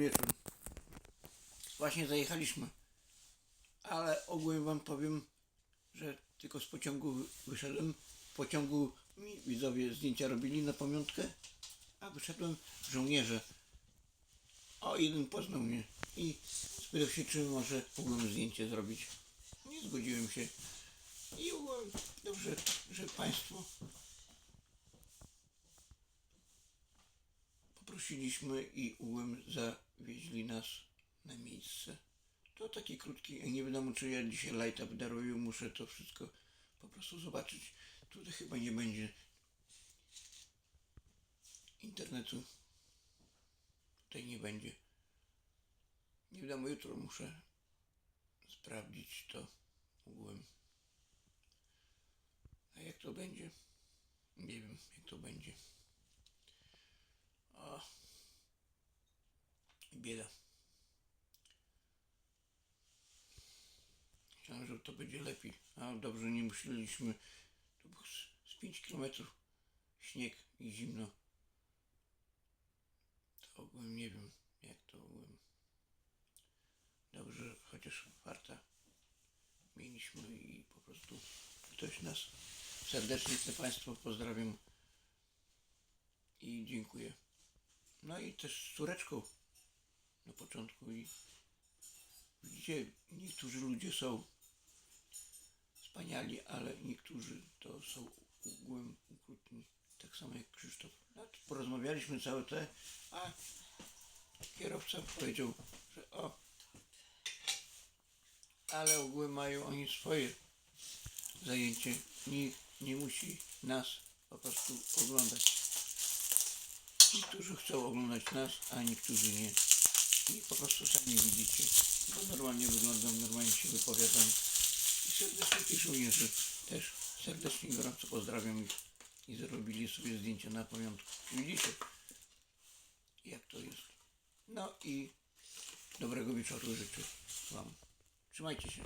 wieczór. Właśnie zajechaliśmy. Ale ogółem wam powiem, że tylko z pociągu wy- wyszedłem. W pociągu mi widzowie zdjęcia robili na pamiątkę, a wyszedłem żołnierze. O, jeden poznał mnie i spytał się, czy może mógłbym zdjęcie zrobić. Nie zgodziłem się. I dobrze, że Państwo poprosiliśmy i ogółem zawieźli nas na miejsce. To taki krótki, nie wiadomo czy ja dzisiaj lighta wydaruję, muszę to wszystko po prostu zobaczyć. Tutaj chyba nie będzie internetu. Tutaj nie będzie. Nie wiadomo, jutro muszę sprawdzić to ogółem. A jak to będzie? Nie wiem, jak to będzie. O. Bieda. Myślałem, że to będzie lepiej. A dobrze, nie musieliśmy. To było z, z 5 km śnieg i zimno. To ogółem nie wiem, jak to ogółem. Dobrze, chociaż farta mieliśmy i po prostu ktoś nas serdecznie te Państwo pozdrawiam i dziękuję. No i też z córeczką na początku i widzicie, niektórzy ludzie są wspaniali, ale niektórzy to są ugłem ukrutni, tak samo jak Krzysztof. No, to porozmawialiśmy całe te, a kierowca powiedział, że o, ale ogółem mają oni swoje zajęcie. Nikt nie musi nas po prostu oglądać. Niektórzy chcą oglądać nas, a niektórzy nie. I po prostu sami widzicie. Bo normalnie wyglądam, normalnie się wypowiadam. I serdecznie ci żołnierze też serdecznie gorąco pozdrawiam ich i zrobili sobie zdjęcia na pamiątkę. Widzicie, jak to jest. No i dobrego wieczoru życzę Wam. Trzymajcie się.